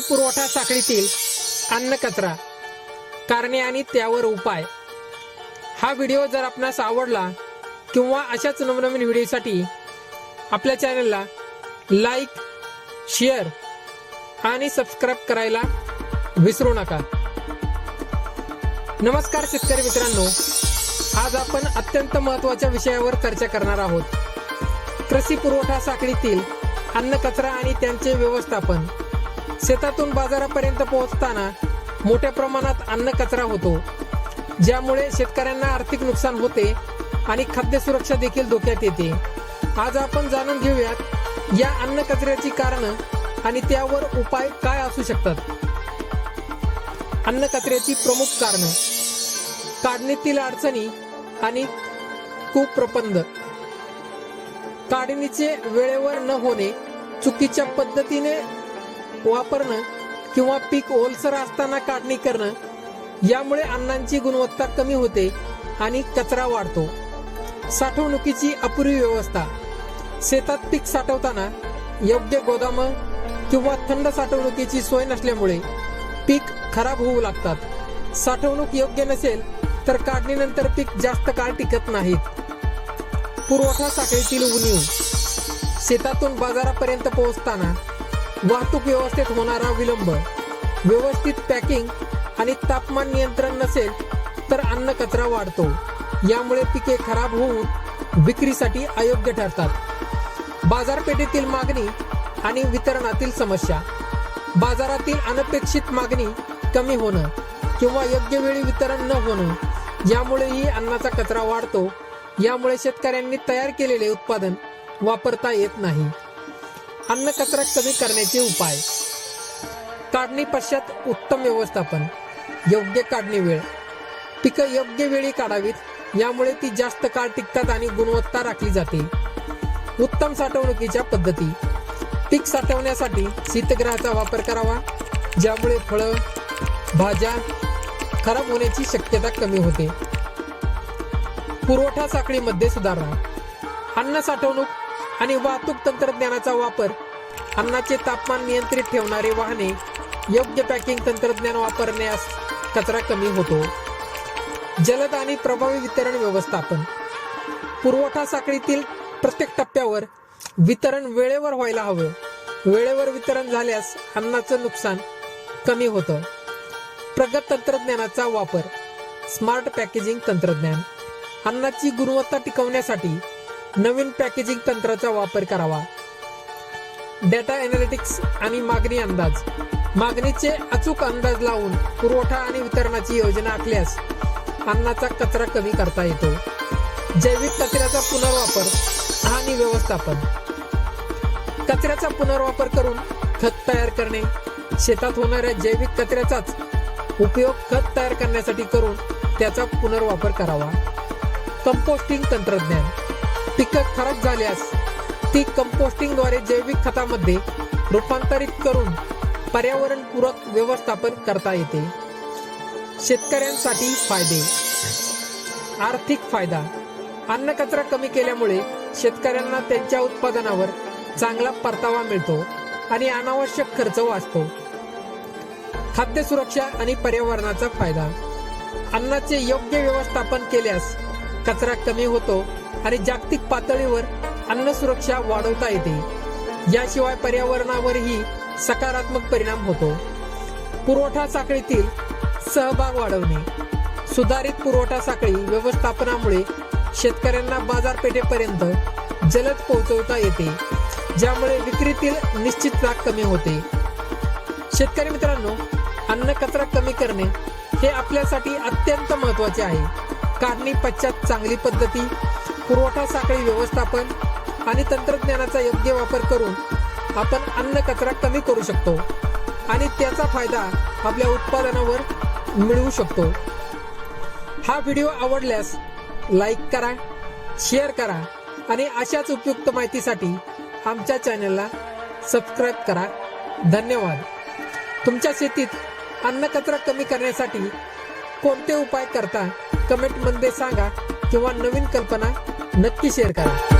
पुरवठा साखळीतील अन्न कचरा कारणे आणि त्यावर उपाय. हा व्हिडिओ जर आपणास आवडला किंवा अशाच नवनवीन व्हिडिओसाठी आपल्या चॅनलला लाईक शेअर आणि सबस्क्राईब करायला विसरू नका. नमस्कार शेतकरी मित्रांनो. आज आपण अत्यंत महत्त्वाच्या विषयावर चर्चा करणार आहोत. कृषी पुरवठा साखळीतील अन्न कचरा आणि त्यांचे व्यवस्थापन. शेतातून बाजारापर्यंत पोहोचताना मोठ्या प्रमाणात अन्न कचरा होतो. ज्यामुळे शेतकऱ्यांना आर्थिक नुकसान होते आणि खाद्य सुरक्षा देखील धोक्यात येते. आज आपण जाणून घेऊयात या अन्न कचऱ्याची कारणं आणि त्यावर उपाय काय असू शकतात. अन्न कचऱ्याची प्रमुख कारणं. काढणीतील अडचणी आणि कुप्रपंद काढणीचे वेळेवर न होणे चुकीच्या पद्धतीने वापरणं किंवा पीक ओलसर असताना काढणी करणं यामुळे अन्नांची गुणवत्ता कमी होते आणि कचरा वाढतो. साठवणुकीची अपुरी व्यवस्था. शेतात पीक साठवताना योग्य गोदाम किंवा थंड साठवणुकीची सोय नसल्यामुळे पीक खराब होऊ लागतात. साठवणूक योग्य नसेल तर काढणीनंतर पीक जास्त काळ टिकत नाहीत. पुरवठा साखळीतील उणीव शेतातून बाजारापर्यंत पोहोचताना वाहतूक व्यवस्थेत होणारा विलंब व्यवस्थित पॅकिंग आणि तापमान नियंत्रण नसेल तर अन्न कचरा वाढतो. यामुळे पिके खराब होऊन विक्रीसाठी अयोग्य ठरतात. बाजारपेठेतील मागणी आणि वितरणातील समस्या बाजारातील अनपेक्षित मागणी कमी होणं किंवा योग्य वेळी वितरण न होणं यामुळेही अन्नाचा कचरा वाढतो. यामुळे शेतकऱ्यांनी तयार केलेले उत्पादन वापरता येत नाही. अन्न कचरा कमी करण्याचे उपाय. काढणी पश्चात उत्तम व्यवस्थापन. योग्य काढणी वेळ. पिकं योग्य वेळी काढावीत यामुळे ती जास्त काळ टिकतात आणि गुणवत्ता राखली जाते. उत्तम साठवणुकीच्या पद्धती. पीक साठवण्यासाठी शीतगृहाचा वापर करावा ज्यामुळे फळं भाज्या खराब होण्याची शक्यता कमी होते. पुरवठा साखळीमध्ये सुधारणा. अन्न साठवणूक आणि वाहतूक तंत्रज्ञानाचा वापर. अन्नाचे तापमान नियंत्रित ठेवणारे वाहने योग्य पॅकिंग तंत्रज्ञान वापरण्यास कचरा कमी होतो. जलद आणि प्रभावी वितरण व्यवस्थापन. पुरवठा साखळीतील प्रत्येक टप्प्यावर वितरण वेळेवर व्हायला हवं. वेळेवर वितरण झाल्यास अन्नाचं नुकसान कमी होतं. प्रगत तंत्रज्ञानाचा वापर. स्मार्ट पॅकेजिंग तंत्रज्ञान. अन्नाची गुणवत्ता टिकवण्यासाठी नवीन पॅकेजिंग तंत्राचा वापर करावा. डेटा एनालिटिक्स आणि मागणी अंदाज. मागणीचे अचूक अंदाज लावून पुरवठा आणि वितरणाची योजना आखल्यास अन्नाचा कचरा कमी करता येतो. जैविक कचऱ्याचा पुनर्वापर आणि व्यवस्थापन. कचऱ्याचा पुनर्वापर करून खत तयार करणे. शेतात होणाऱ्या जैविक कचऱ्याचाच उपयोग खत तयार करण्यासाठी करून त्याचा पुनर्वापर करावा. कंपोस्टिंग तंत्रज्ञान. पिकं खराब झाल्यास ती कंपोस्टिंगद्वारे जैविक खतामध्ये रूपांतरित करून पर्यावरणपूरक व्यवस्थापन करता येते. शेतकऱ्यांसाठी फायदे. आर्थिक फायदा. अन्न कचरा कमी केल्यामुळे शेतकऱ्यांना त्यांच्या उत्पादनावर चांगला परतावा मिळतो आणि अनावश्यक खर्च वाचतो. खाद्य सुरक्षा आणि पर्यावरणाचा फायदा. अन्नाचे योग्य व्यवस्थापन केल्यास कचरा कमी होतो आणि जागतिक पातळीवर अन्न सुरक्षा वाढवता येते. याशिवाय पर्यावरणावरही सकारात्मक परिणाम होतो. पुरवठा साखळीतील सहभाग वाढवणे. सुधारित पुरवठा साखळी व्यवस्थापनामुळे शेतकऱ्यांना बाजारपेठेपर्यंत जलद पोहोचवता येते ज्यामुळे विक्रीतील निश्चितता कमी होते. शेतकरी मित्रांनो अन्न कचरा कमी करणे हे आपल्यासाठी अत्यंत महत्त्वाचे आहे. काढणी पश्चात चांगली पद्धती पुरवठा साखळी व्यवस्थापन आणि तंत्रज्ञानाचा योग्य वापर करून आपण अन्न कचरा कमी करू शकतो आणि त्याचा फायदा आपल्या उत्पादनावर मिळवू शकतो. हा व्हिडिओ आवडल्यास लाईक करा शेअर करा आणि अशाच उपयुक्त माहितीसाठी आमच्या चॅनलला सबस्क्राईब करा. धन्यवाद. तुमच्या शेतीत अन्न कचरा कमी करण्यासाठी कोणते उपाय करता? कमेंटमध्ये सांगा किंवा नवीन कल्पना नक्की शेअर करा.